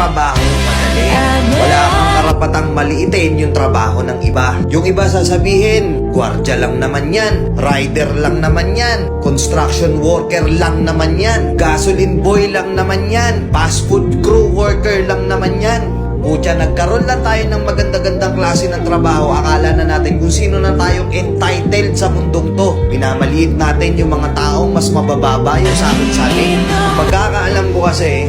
trabaho madali. Wala kang karapatang maliitin yung trabaho ng iba. Yung iba sasabihin, gwardya lang naman yan, rider lang naman yan, construction worker lang naman yan, gasoline boy lang naman yan, fast food crew worker lang naman yan. Pucha, nagkaroon lang tayo ng maganda-gandang klase ng trabaho. Akala na natin kung sino na tayong entitled sa mundong to. Pinamaliit natin yung mga taong mas mabababa yung sa atin sa atin. Pagkakaalam ko kasi,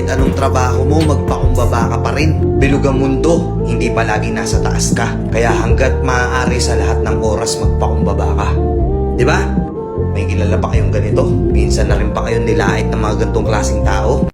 Kahit anong trabaho mo, magpakumbaba ka pa rin. Bilog ang mundo, hindi palagi nasa taas ka. Kaya hanggat maaari sa lahat ng oras, magpakumbaba ka. Di ba? May kilala pa kayong ganito? Minsan na rin pa kayong nilait ng mga gantong klaseng tao?